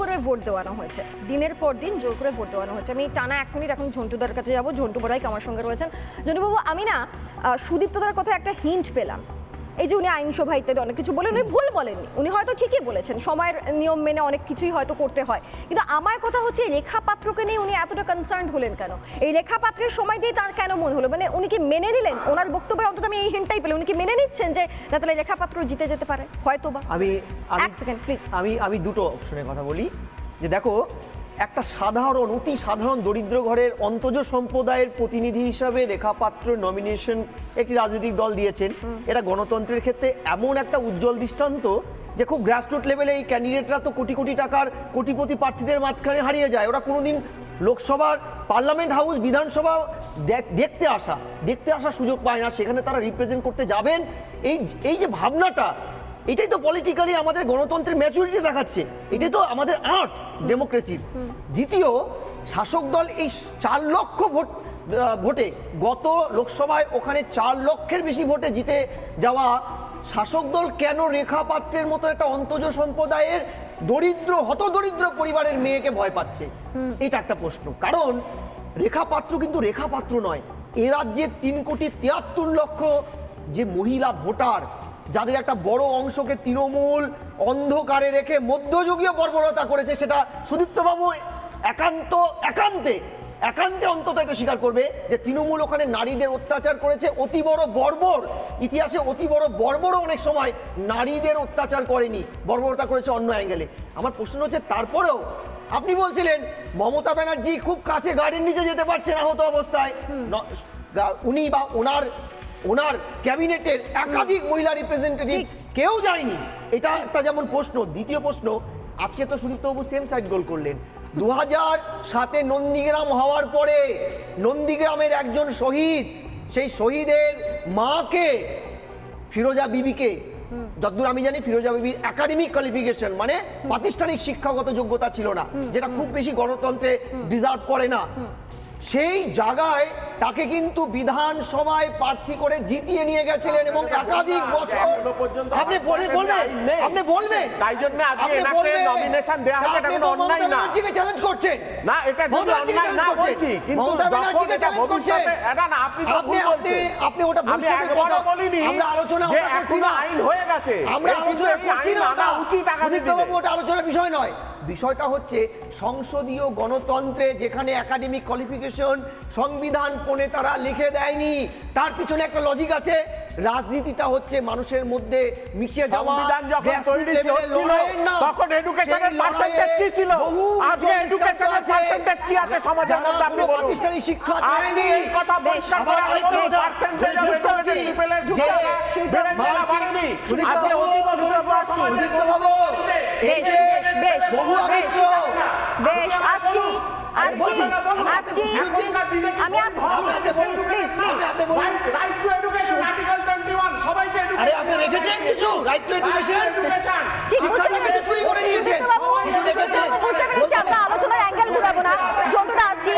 করে ভোট দেওয়ানো হয়েছে। দিনের পর দিন জোর করে ভোট দেওয়ানো হয়েছে। আমি টানা এক মিনিট এখন ঝন্টুদার কাছে যাব। ঝন্টু বড়াইকে আমার সঙ্গে রয়েছেন? ঝন্টুবাবু, আমি না সুদীপ্তদার কথা একটা হিন্ট পেলাম। এই যে উনি আইনসভা ইত্যাদি অনেক কিছু বলেন উনি ভুল বলেননি। উনি হয়তো ঠিকই বলেছেন সময়ের নিয়ম মেনে অনেক কিছুই হয়তো করতে হয়। কিন্তু আমার কথা হচ্ছে রেখা পাত্রকে নিয়ে উনি এতটা কনসার্ন হলেন কেন? এই রেখা পাত্রের সময় দিয়ে তার কেন মন হলো? মানে উনি কি মেনে নিলেন? ওনার বক্তব্যে অন্তত আমি এই হিন্টটাই পেলাম। উনি কি মেনে নিচ্ছেন যে না তাহলে রেখা পাত্র জিতে যেতে পারে? হয়তো বা আমি আমি এক সেকেন্ড প্লিজ আমি আমি দুটো অপশনের কথা বলি। যে দেখো একটা সাধারণ অতি সাধারণ দরিদ্র ঘরের অন্তজ সম্প্রদায়ের প্রতিনিধি হিসাবে রেখা পাত্র নমিনেশন একটি রাজনৈতিক দল দিয়েছেন। এটা গণতন্ত্রের ক্ষেত্রে এমন একটা উজ্জ্বল দৃষ্টান্ত যে খুব গ্রাসরুট লেভেলে এই ক্যান্ডিডেটরা তো কোটি কোটি টাকার কোটিপতি প্রার্থীদের মাঝখানে হারিয়ে যায়। ওরা কোনোদিন লোকসভার পার্লামেন্ট হাউস বিধানসভা দেখ- দেখতে আসা দেখতে আসার সুযোগ পায় না। সেখানে তারা রিপ্রেজেন্ট করতে যাবেন। এই এই যে ভাবনাটা এটাই তো পলিটিক্যালি আমাদের গণতন্ত্রের ম্যাচুরিটি দেখাচ্ছে। এটাই তো আমাদের আর্ট ডেমোক্রেসির দ্বিতীয় শাসক দল এই চার লক্ষ ভোট ভোটে গত লোকসভায় ওখানে চার লক্ষের বেশি ভোটে জিতে যাওয়া শাসক দল কেন রেখা পাত্রের মতো একটা অন্তজ সম্প্রদায়ের দরিদ্র হতদরিদ্র পরিবারের মেয়েকে ভয় পাচ্ছে? এটা একটা প্রশ্ন। কারণ রেখা পাত্র কিন্তু রেখা পাত্র নয়। এ রাজ্যে তিন কোটি তিয়াত্তর লক্ষ যে মহিলা ভোটার যাদের একটা বড় অংশকে তৃণমূল অন্ধকারে রেখে মধ্যযুগীয় বর্বরতা করেছে সেটা সুদীপ্তবাবু একান্ত একান্তে একান্তে অন্তত এটা স্বীকার করবে যে তৃণমূল ওখানে নারীদের অত্যাচার করেছে। অতি বড় বর্বর। ইতিহাসে অতি বড় বর্বরও অনেক সময় নারীদের অত্যাচার করেনি বর্বরতা করেছে অন্য অ্যাঙ্গেলে আমার প্রশ্ন হচ্ছে তারপরেও আপনি বলছিলেন মমতা ব্যানার্জি খুব কাছে গাড়ির নিচে যেতে পারছেন আহত অবস্থায়। উনি বা ওনার ওনার ক্যাবিনেটের একাধিক মহিলা রিপ্রেজেন্টেটিভ কেউ যায়নি। এটা একটা যেমন প্রশ্ন দ্বিতীয় প্রশ্ন আজকে তো সুদীপ্তবাবু সেম সাইড গোল করলেন। দু হাজার সাতে নন্দীগ্রাম হওয়ার পরে নন্দীগ্রামের একজন শহীদ সেই শহীদের মাকে ফিরোজা বিবিকে যতদূর আমি জানি ফিরোজা বিবির একাডেমিক কোয়ালিফিকেশন মানে প্রাতিষ্ঠানিক শিক্ষাগত যোগ্যতা ছিল না যেটা খুব বেশি গণতন্ত্রে ডিজার্ভ করে না। সেই জায়গায় তাকে কিন্তু বিধানসভায় প্রার্থী করে জিতিয়ে নিয়ে গেছিলেন এবং একাধিক বছর আপনি বলে- বলবেন? আপনি বলবেন? তাই জন্য আজকে এনাকে nomination দেয়া হয়েছে, এটা কোনো অন্যায় না। চ্যালেঞ্জ করছেন। না এটা যদি অন্যায় না বলছি কিন্তু যখন এটা ভবিষ্যতে এটা না আপনি তো ভুল বলছেন। আপনি ওটা বলিনি আমরা আলোচনা যে ওটা করছি না। আইন হয়ে গেছে। আমরা আলোচনা করছি না আনা উচিত আগামী দিনে। ওটা আলোচনার বিষয় নয়। বিষয়টা হচ্ছে সংসদীয় গণতন্ত্রে যেখানে একাডেমিক কোয়ালিফিকেশন সংবিধান পণে তারা লিখে দেয়নি তার পিছনে একটা লজিক আছে। রাজনীতিটা হচ্ছে মানুষের মধ্যে মিশে যাওয়া সংবিধান যখন তৈরি হচ্ছিল তখন এডুকেশনের পার্সেন্টেজ কি ছিল? আজকে এডুকেশনের আছে। পার্সেন্টেজ কি আছে সমাজের মধ্যে? আপনি বলুন। প্রাতিষ্ঠানিক শিক্ষা আপনি এই কথা পরিষ্কার করে বলুন পার্সেন্টেজ অফ এডুকেটেড পিপলের ঢুকে বেড়েছে না বাড়েনি। আজকে বাবু, অতীব সুদীপ্ত বাবু আসছি। সমাজের সুদীপ্ত বাবু, এই বেশ বেশ বেশ। বেশ আসছি আসছি। আসছি। আমি আসছি আপনি আপনি বলুন, please please right to education article 21 সবাইকে আরে আপনি রেখেছেন কিছু? রাইট টু এডুকেশন এডুকেশন ঠিক বুঝতে পেরেছি চুরি করে নিয়েছেন। কিছু রেখেছেন। বুঝতে পেরেছি আমরা আলোচনার অ্যাঙ্গেল ঘুরাবো না। জন্টুদা আসছি।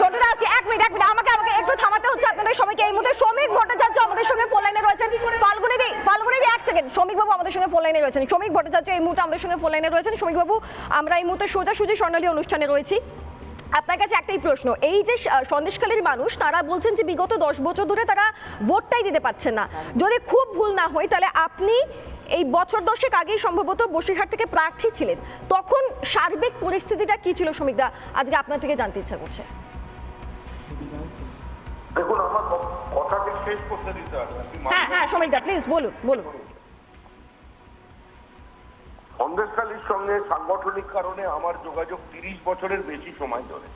জন্টুদা আসছি। এক মিনিট এক মিনিট। আমাকে আমাকে একটু থামাতে হচ্ছে। আপনাদের সবাইকে এই মুহূর্তে শ্রমিক ভট্টাচার্য আমাদের সঙ্গে ফোন লাইনে রয়েছেন ফাল্গুনি দি ফাল্গুনি দি এক সেকেন্ড শ্রমিক বাবু আমাদের সঙ্গে ফোন লাইনে রয়েছেন। শ্রমিক ভট্টাচার্য এই মুহূর্তে আমাদের সঙ্গে ফোন লাইনে রয়েছেন। শ্রমিক বাবু আমরা এই মুহূর্তে সোজাসুজি স্বর্ণালী অনুষ্ঠানে রয়েছি। আপনার কাছে একটাই প্রশ্ন এই যে আহ, সন্দেশখালীর মানুষ তারা বলছেন যে বিগত দশ বছর ধরে তারা ভোটটাই দিতে পারছেন না। যদি খুব ভুল না হয় তাহলে আপনি এই বছর দশেক আগেই সম্ভবত বসিরহাট থেকে প্রার্থী ছিলেন। তখন সার্বিক পরিস্থিতিটা কি ছিল সমীকদা আজকে আপনার থেকে জানতে ইচ্ছা করছে। দেখুন আমার ক- কথাকে শেষ করতে দিতে হবে। হ্যাঁ হ্যাঁ সমীকদা প্লিজ বলুন বলুন। সন্দেশখালীর সঙ্গে সাংগঠনিক কারণে আমার যোগাযোগ তিরিশ বছরের বেশি সময় ধরে।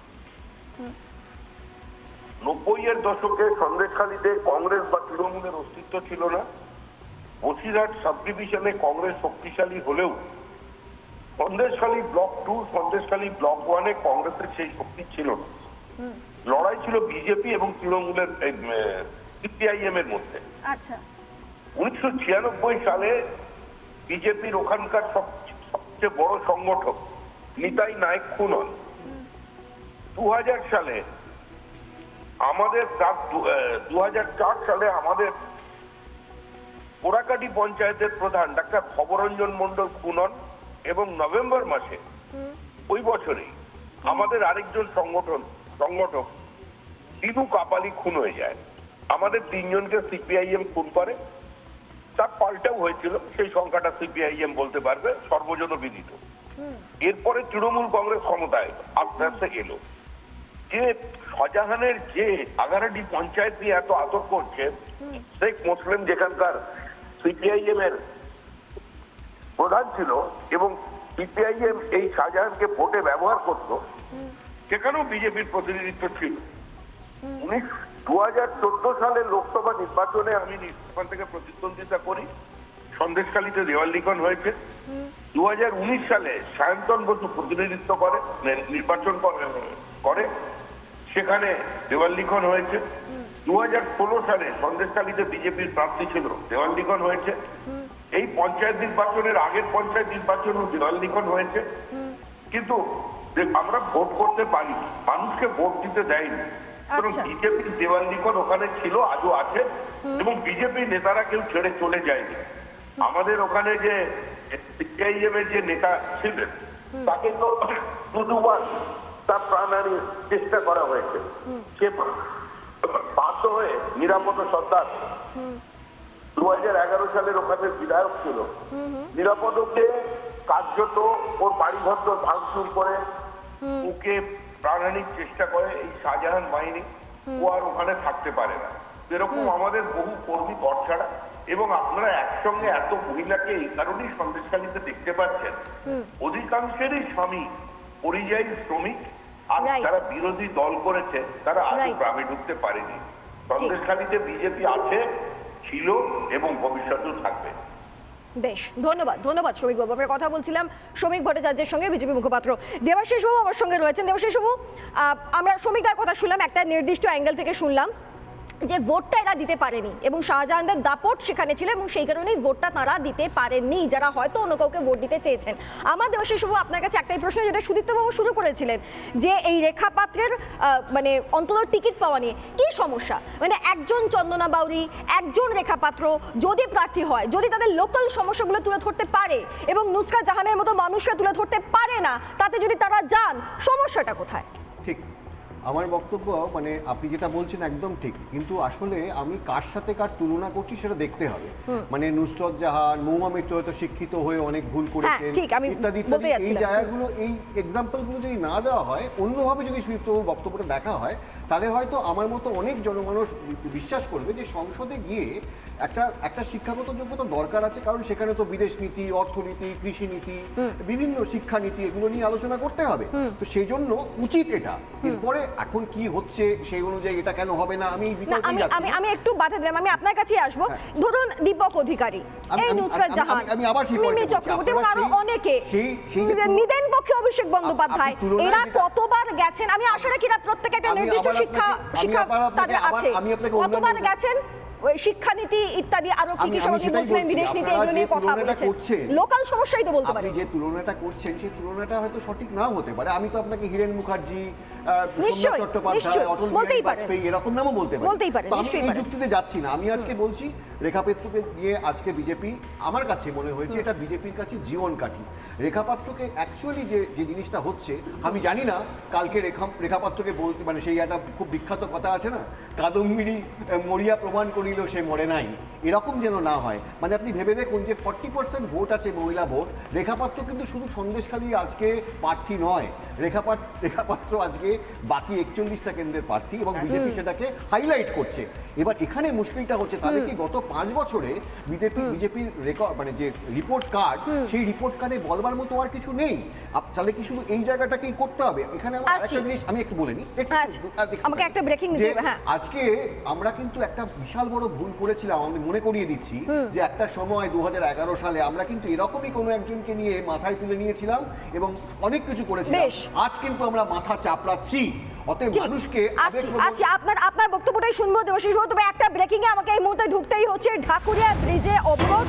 নব্বই এর দশকে সন্দেশখালীতে কংগ্রেস বা তৃণমূলের অস্তিত্ব ছিল না। বসিরহাট সাব ডিভিশনে কংগ্রেস শক্তিশালী হলেও Sandeshkhali block two Sandeshkhali block ওয়ানে কংগ্রেসের সেই শক্তি ছিল না। লড়াই ছিল বিজেপি এবং তৃণমূলের সিপিআইএম এর মধ্যে। আচ্ছা। উনিশশো ছিয়ানব্বই সালে বিজেপির ওখানকার সব- সবচেয়ে বড় সংগঠক নিতাই নায়ক খুন হন দু হাজার সালে আমাদের দু হাজার চার সালে আমাদের পোড়াকাটি পঞ্চায়েতের প্রধান ডাক্তার ভবরঞ্জন মন্ডল খুন হন এবং নভেম্বর মাসে ওই বছরেই আমাদের আরেকজন সংগঠন সংগঠক দিদু কাপালি খুন হয়ে যায়। আমাদের তিনজনকে সিপিআইএম খুন করে। তার পাল্টাও হয়েছিল সেই সংখ্যাটা সিপিআইএম বলতে পারবে সর্বজন বিদিত। এরপরে তৃণমূল কংগ্রেস ক্ষমতায় আস্তে আস্তে এলো। যে শাহজাহানের যে আগারাডি পঞ্চায়েত নিয়ে এত আতর করছে শেখ মুসলিম যেখানকার সিপিআইএম এর প্রধান ছিল এবং সিপিআইএম এই শাহজাহানকে ভোটে ব্যবহার করত সেখানেও বিজেপির প্রতিনিধিত্ব ছিল। উনিশ দু হাজার চোদ্দ সালের লোকসভা নির্বাচনে আমি ওখান থেকে প্রতিদ্বন্দ্বিতা করি। সন্দেশখালীতে দেওয়াল লিখন হয়েছে দু হাজার উনিশ সালে সায়ন্তন বসু প্রতিনিধিত্ব করে নির্বাচন করে- করে। সেখানে দেওয়াল লিখন হয়েছে। দু হাজার ষোলো সালে সন্দেশখালীতে বিজেপির প্রার্থী ছিল দেওয়াল লিখন হয়েছে। এই পঞ্চায়েত নির্বাচনের আগের পঞ্চায়েত নির্বাচনও দেওয়াল লিখন হয়েছে। কিন্তু আমরা ভোট করতে পারি মানুষকে ভোট দিতে দেয়নি। কারণ আচ্ছা। বিজেপির দেওয়াল ওখানে ছিল আজও আছে এবং বিজেপি নেতারা কেউ ছেড়ে চলে যায়নি। আমাদের ওখানে যে সিপিআইএম এর যে নেতা ছিলেন তাকে তো দুবার তার প্রাণহানির চেষ্টা করা হয়েছে। সে বাধ্য হয়ে নিরাপদ সর্দার দু হাজার এগারো সালের ওখানে বিধায়ক ছিল। নিরাপদকে কার্যত ওর বাড়ি ঘর ভাঙচুর করে ওকে প্রাণহানির চেষ্টা করে এই শাহজাহান বাহিনী ও আর ওখানে থাকতে পারে না। এরকম আমাদের বহু কর্মী বর্ষারা এবং আপনারা একসঙ্গে এত মহিলাকে এই কারণেই সন্দেশখালীতে দেখতে পাচ্ছেন অধিকাংশেরই স্বামী পরিযায়ী শ্রমিক আর যারা বিরোধী দল করেছে তারা Right. গ্রামে ঢুকতে পারেনি। সন্দেশখালীতে বিজেপি আছে ছিল এবং ভবিষ্যতেও থাকবে। বেশ, ধন্যবাদ ধন্যবাদ শ্রমিক বাবু। আমরা কথা বলছিলাম শ্রমিক ভট্টাচার্যের সঙ্গে বিজেপি মুখপাত্র দেবাশিস বাবু আমার সঙ্গে রয়েছেন। দেবাশিস বাবু আমরা শ্রমিকদের কথা শুনলাম, একটা নির্দিষ্ট অ্যাঙ্গেল থেকে শুনলাম। যে ভোটটা এরা দিতে পারেনি এবং শাহজাহানদের দাপট সেখানে ছিল এবং সেই কারণেই ভোটটা তারা দিতে পারেননি, যারা হয়তো অন্য কাউকে ভোট দিতে চেয়েছেন। আমার দেবাশিস বাবু আপনার কাছে একটাই প্রশ্ন, যেটা সুদীপ্তবাবু শুরু করেছিলেন, যে এই রেখাপাত্রের মানে অন্তত টিকিট পাওয়া নিয়ে কি সমস্যা? মানে একজন চন্দনা বাউরি, একজন রেখাপাত্র যদি প্রার্থী হয়, যদি তাদের লোকাল সমস্যাগুলো তুলে ধরতে পারে এবং নুসকা জাহানের মতো মানুষরা তুলে ধরতে পারে না, তাতে যদি তারা যান, সমস্যাটা কোথায়? ঠিক আমার বক্তব্য মানে আপনি যেটা বলছেন একদম ঠিক। কিন্তু আসলে আমি কার সাথে কার তুলনা করছি সেটা দেখতে হবে। মানে নুসরত জাহান মৌমা মিত্র হয়তো শিক্ষিত হয়ে অনেক ভুল করেছেন ইত্যাদি ইত্যাদি। এই জায়গাগুলো এই এক্সাম্পলগুলো যদি না দেওয়া হয় অন্যভাবে যদি সুযুক্ত বক্তব্যটা দেখা হয় তাহলে হয়তো আমার মতো অনেক জনমানুষ বিশ্বাস করবে যে সংসদে গিয়ে একটা একটা শিক্ষাগত যোগ্যতা দরকার আছে কারণ সেখানে তো বিদেশ নীতি অর্থনীতি কৃষি নীতি বিভিন্ন শিক্ষানীতি এগুলো নিয়ে আলোচনা করতে হবে। তো সেই জন্য উচিত এটা। এরপরে এখন কি হচ্ছে সেই অনুযায়ী এটা কেন হবে না আমি না আমি আমি একটু বাধা দিলাম আমি আপনার কাছেই আসব। ধরুন দীপক অধিকারী এই নুসরাত জাহান আমি- আবার সেই মিমি চক্রবর্তী এবং আরও অনেকে সেই- সেই নিদেন পক্ষে অভিষেক বন্দ্যোপাধ্যায় এরা কতবার গেছেন? আমি আশা রাখি এরা প্রত্যেকে একটা নির্দিষ্ট শিক্ষা শিক্ষা তাদের আছে। কতবার গেছেন? শিক্ষানীতি ইত্যাদি আরও কি কি সমস্যা বলছিলেন বিদেশ নীতি এগুলো নিয়ে কথা বলেছেন। লোকাল সমস্যাই তো বলতে পারেন। যে তুলনাটা করছেন সেই তুলনাটা হয়তো সঠিক নাও হতে পারে। আমি তো আপনাকে হিরেন মুখার্জি নিশ্চয়ই, চট্টোপাধ্যায় অটল বিহারী বাজপেয়ী এরকম নামও বলতে পারে। বলতেই পারেন, তো আমি এই যুক্তিতে যাচ্ছি না। আমি আজকে বলছি রেখা পেত্রকে নিয়ে আজকে বিজেপি আমার কাছে মনে হয়েছে এটা বিজেপির কাছে জীবন কাঠি রেখাপাত্রকে অ্যাকচুয়ালি যে যে জিনিসটা হচ্ছে আমি জানি না কালকে রেখা রেখাপাত্রকে বলতে মানে সেই একটা খুব বিখ্যাত কথা আছে না? কাদম্বিনী মরিয়া প্রমাণ করিল সে মরে নাই। এরকম যেন না হয়। মানে আপনি ভেবে দেখুন যে ফর্টি পার্সেন্ট ভোট আছে মহিলা ভোট। রেখাপাত্র কিন্তু শুধু সন্দেশখালী আজকে প্রার্থী নয়। রেখাপাত রেখাপাত্র আজকে বাকি একচল্লিশটা কেন্দ্রের প্রার্থী এবং বিজেপি সেটাকে হাইলাইট করছে। এবার এখানে মুশকিলটা হচ্ছে তাহলে কি গত পাঁচ বছরে বিজেপি বিজেপির রেকর্ড মানে যে রিপোর্ট কার্ড সেই রিপোর্ট কার্ডে বলবার মতো আর কিছু নেই। তাহলে কি শুধু এই জায়গাটাকেই করতে হবে? এখানে আমার একটা জিনিস আমি একটু বলে নিই। আমাকে একটা হ্যাঁ। আজকে আমরা কিন্তু একটা বিশাল বড় ভুল করেছিলাম আমি মনে করিয়ে দিচ্ছি যে একটা সময় দু সালে আমরা কিন্তু এরকমই কোনো একজনকে নিয়ে মাথায় তুলে নিয়েছিলাম এবং অনেক কিছু করেছিলাম। আজ কিন্তু আমরা মাথা চাপড়াচ্ছি। অতএব মানুষকে আসছি আপনার আপনার বক্তব্যটাই শুনব দেবশিস তবে একটা ব্রেকিং এ আমাকে এই মুহূর্তে ঢুকতেই হচ্ছে ঢাকুরিয়া ব্রিজে অবরোধ।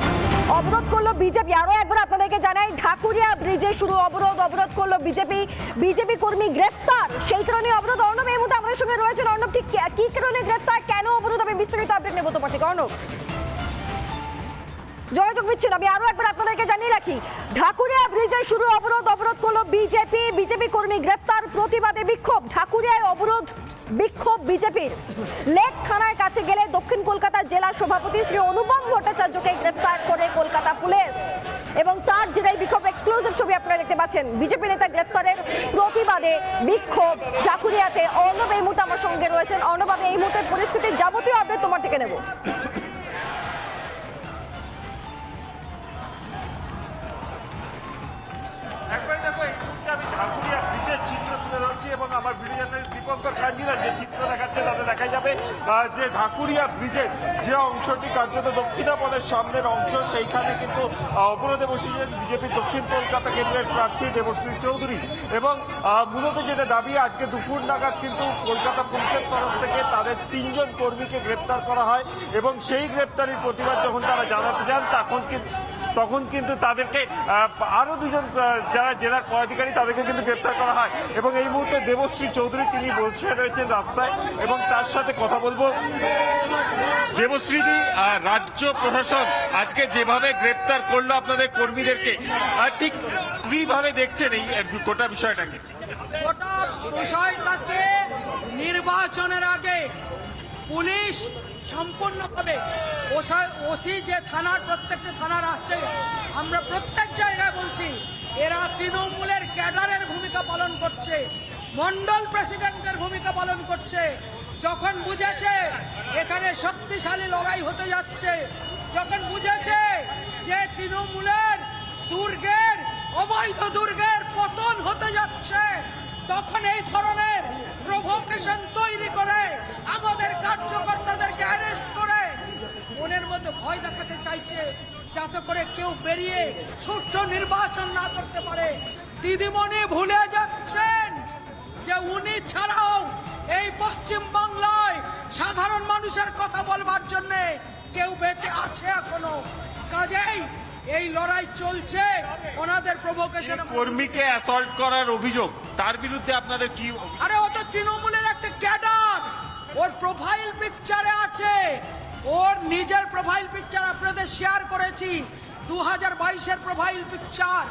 অবরোধ করল বিজেপি আরও একবার আপনাদেরকে জানাই ঢাকুরিয়া ব্রিজে শুরু অবরোধ অবরোধ করল বিজেপি বিজেপি কর্মী গ্রেফতার। সেই কারণে অবরোধ। অর্ণব এই মুহূর্তে আমাদের সঙ্গে রয়েছেন। অর্ণব ঠিক কি- কি কারণে গ্রেফতার? হ্যাঁ যোগাযোগ বিচ্ছিন্ন। আমি আরও একবার আপনাদেরকে জানিয়ে রাখি, ঢাকুরিয়া ব্রিজে শুরু অবরোধ। অবরোধ করল বিজেপি। বিজেপি কর্মী গ্রেফতার প্রতিবাদে বিক্ষোভ। ঢাকুরিয়ায় অবরোধ। বিক্ষোভ বিজেপির। লেক কাছে গেলে দক্ষিণ কলকাতার জেলা সভাপতি শ্রী অনুপম ভট্টাচার্যকে গ্রেফতার করে কলকাতা পুলিশ। এবং তার জেরাই বিক্ষোভ এক্সক্লুসিভ ছবি আপনারা দেখতে পাচ্ছেন, বিজেপি নেতা গ্রেফতারের প্রতিবাদে বিক্ষোভ চাকুরিয়াতে অর্ণব এই মুহূর্তে আমার সঙ্গে রয়েছেন। অর্ণব, আমি এই মুহূর্তের পরিস্থিতির যাবতীয় আপডেট তোমার থেকে নেব। একবার দেখো, এই ধরছি এবং আমার ভিডিও জার্নালিস্ট দীপঙ্কর কাঞ্জিরা যে চিত্র দেখাচ্ছে তাতে দেখা যাবে যে ঢাকুরিয়া ব্রিজের যে অংশটি কার্যত দক্ষিণাপনের সামনের অংশ, সেইখানে কিন্তু অবরোধে বসেছেন বিজেপি দক্ষিণ কলকাতা কেন্দ্রের প্রার্থী দেবশ্রী চৌধুরী। এবং মূলত যেটা দাবি, আজকে দুপুর নাগাদ কিন্তু কলকাতা পুলিশের তরফ থেকে তাদের তিনজন কর্মীকে গ্রেপ্তার করা হয় এবং সেই গ্রেপ্তারির প্রতিবাদ যখন তারা জানাতে যান, তখন কিন্তু তখন কিন্তু তাদেরকে আহ, আরও দুজন যারা জেলার পদাধিকারী তাদেরকে কিন্তু গ্রেপ্তার করা হয়। এবং এই মুহূর্তে দেবশ্রী চৌধুরী তিনি বসে রয়েছেন রাস্তায় এবং তার সাথে কথা বলব। দেবশ্রীদি রাজ্য প্রশাসন আজকে যেভাবে গ্রেপ্তার করল আপনাদের কর্মীদেরকে ঠিক কীভাবে দেখছেন এই গোটা বিষয়টাকে? গোটা বিষয়টাকে নির্বাচনের আগে পুলিশ সম্পূর্ণভাবে ওসা- যে থানার, প্রত্যেকটা থানার আসছে, আমরা প্রত্যেক জায়গায় বলছি, এরা তৃণমূলের ক্যাডারের ভূমিকা পালন করছে, মন্ডল প্রেসিডেন্টের ভূমিকা পালন করছে। যখন বুঝেছে এখানে শক্তিশালী লড়াই হতে যাচ্ছে, যখন বুঝেছে যে তৃণমূলের দুর্গের, অবৈধ দুর্গের পতন হতে যাচ্ছে তখন এই ধরনের প্রভোকেশন তৈরি করে আমাদের কার্যকর্তাদেরকে অ্যারেস্ট করে মনের মধ্যে ভয় দেখাতে চাইছে যাতে করে কেউ বেরিয়ে সুষ্ঠু নির্বাচন না করতে পারে। দিদিমণি ভুলে যাচ্ছেন যে উনি ছাড়াও এই পশ্চিম বাংলায় সাধারণ মানুষের কথা বলবার জন্য কেউ বেঁচে আছে এখনও। কাজেই এই লড়াই চলছে ওনাদের প্রভোকেশন কর্মীকে অ্যাসল্ট করার অভিযোগ তার বিরুদ্ধে আপনাদের কি আরে ও তো তৃণমূলের একটা ক্যাডার। ওর প্রোফাইল পিকচারে আছে। ওর নিজের প্রোফাইল পিকচার আপনাদের শেয়ার করেছি। দু হাজার বাইশের প্রোফাইল পিকচার